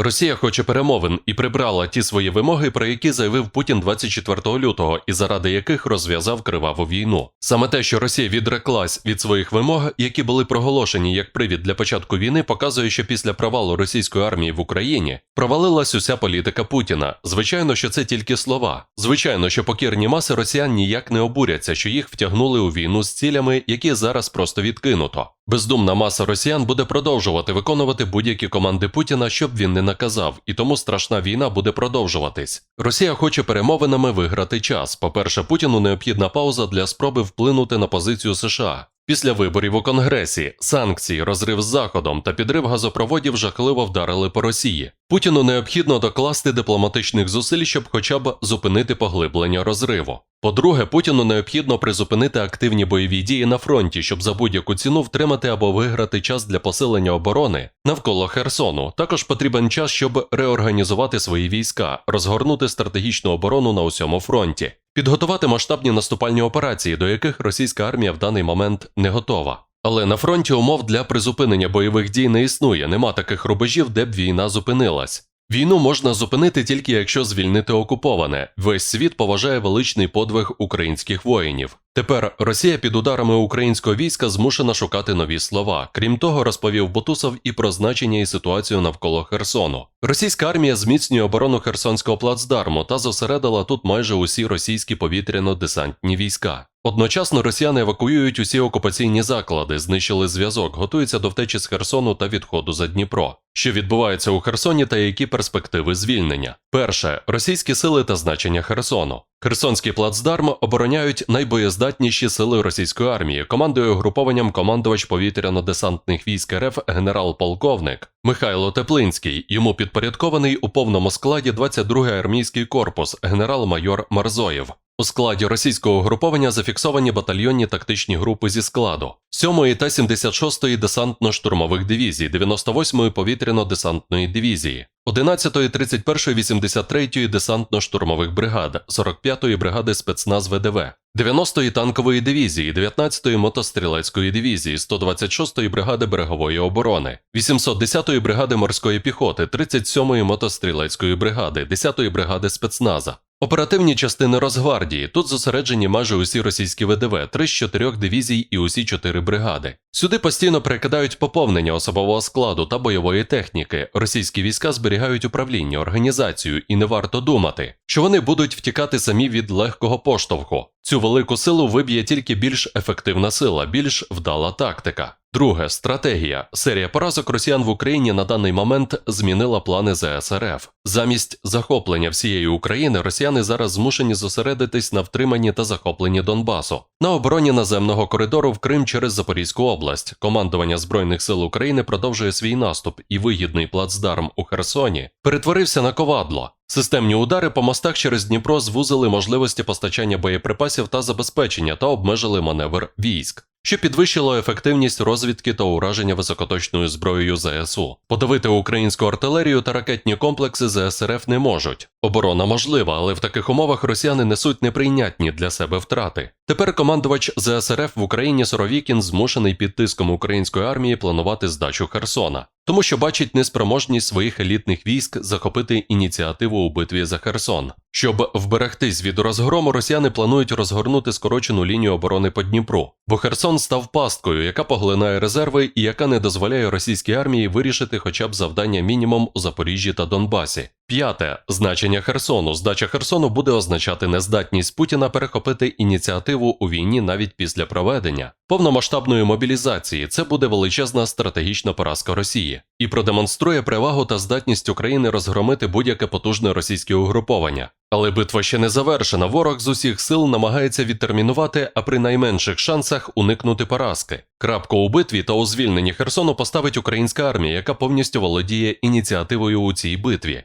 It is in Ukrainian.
Росія хоче перемовин і прибрала ті свої вимоги, про які заявив Путін 24 лютого, і заради яких розв'язав криваву війну. Саме те, що Росія відреклась від своїх вимог, які були проголошені як привід для початку війни, показує, що після провалу російської армії в Україні провалилась уся політика Путіна. Звичайно, що це тільки слова. Звичайно, що покірні маси росіян ніяк не обуряться, що їх втягнули у війну з цілями, які зараз просто відкинуто. Бездумна маса росіян буде продовжувати виконувати будь-які команди Путіна, щоб він не наказав, і тому страшна війна буде продовжуватись. Росія хоче перемовинами виграти час. По-перше, Путіну необхідна пауза для спроби вплинути на позицію США. Після виборів у Конгресі, санкції, розрив з Заходом та підрив газопроводів жахливо вдарили по Росії. Путіну необхідно докласти дипломатичних зусиль, щоб хоча б зупинити поглиблення розриву. По-друге, Путіну необхідно призупинити активні бойові дії на фронті, щоб за будь-яку ціну втримати або виграти час для посилення оборони навколо Херсону. Також потрібен час, щоб реорганізувати свої війська, розгорнути стратегічну оборону на усьому фронті, підготувати масштабні наступальні операції, до яких російська армія в даний момент не готова. Але на фронті умов для призупинення бойових дій не існує, нема таких рубежів, де б війна зупинилась. Війну можна зупинити тільки якщо звільнити окуповане. Весь світ поважає величний подвиг українських воїнів. Тепер Росія під ударами українського війська змушена шукати нові слова. Крім того, розповів Бутусов і про значення і ситуацію навколо Херсону. Російська армія зміцнює оборону Херсонського плацдарму та зосередила тут майже усі російські повітряно-десантні війська. Одночасно росіяни евакуюють усі окупаційні заклади, знищили зв'язок, готуються до втечі з Херсону та відходу за Дніпро. Що відбувається у Херсоні та які перспективи звільнення? Перше російські сили та значення Херсону. Херсонський плацдарм обороняють найбоєздатніші сили російської армії. Командує угрупованням командувач повітряно-десантних військ РФ генерал-полковник Михайло Теплинський. Йому підпорядкований у повному складі 22-й армійський корпус, генерал-майор Марзоєв. У складі російського угруповання зафіксовані батальйонні тактичні групи зі складу 7-ї та 76-ї десантно-штурмових дивізій, 98-ї повітряно-десантної дивізії, 11-ї, 31-ї, 83-ї десантно-штурмових бригад, 45-ї бригади спецназ ВДВ, 90-ї танкової дивізії, 19-ї мотострілецької дивізії, 126-ї бригади берегової оборони, 810-ї бригади морської піхоти, 37-ї мотострілецької бригади, 10-ї бригади спецназа. Оперативні частини Росгвардії тут зосереджені майже усі російські ВДВ, три з чотирьох дивізій і усі чотири бригади. Сюди постійно перекидають поповнення особового складу та бойової техніки. Російські війська зберігають управління, організацію, і не варто думати, що вони будуть втікати самі від легкого поштовху. Цю велику силу виб'є тільки більш ефективна сила, більш вдала тактика. Друге стратегія. Серія поразок росіян в Україні на даний момент змінила плани ЗСРФ. Замість захоплення всієї України росіяни зараз змушені зосередитись на втриманні та захопленні Донбасу, на обороні наземного коридору в Крим через Запорізьку область. Командування Збройних сил України продовжує свій наступ, і вигідний плацдарм у Херсоні перетворився на ковадло. Системні удари по мостах через Дніпро звузили можливості постачання боєприпасів та забезпечення та обмежили маневр військ що підвищило ефективність розвідки та ураження високоточною зброєю ЗСУ. Подавити українську артилерію та ракетні комплекси ЗСРФ не можуть. Оборона можлива, але в таких умовах росіяни несуть неприйнятні для себе втрати. Тепер командувач ЗСРФ в Україні Соровікін змушений під тиском української армії планувати здачу Херсона, тому що бачить неспроможність своїх елітних військ захопити ініціативу у битві за Херсон. Щоб вберегтись від розгрому, росіяни планують розгорнути скорочену лінію оборони по Дніпру, бо Херсон став пасткою, яка поглинає резерви і яка не дозволяє російській армії вирішити хоча б завдання мінімум у Запоріжжі та Донбасі. П'яте значення Херсону. Здача Херсону буде означати нездатність Путіна перехопити ініціативу у війні навіть після проведення повномасштабної мобілізації. Це буде величезна стратегічна поразка Росії і продемонструє перевагу та здатність України розгромити будь-яке потужне російське угруповання. Але битва ще не завершена. Ворог з усіх сил намагається відтермінувати, а при найменших шансах уникнути поразки. Крапку у битві та у звільненні Херсону поставить українська армія, яка повністю володіє ініціативою у цій битві.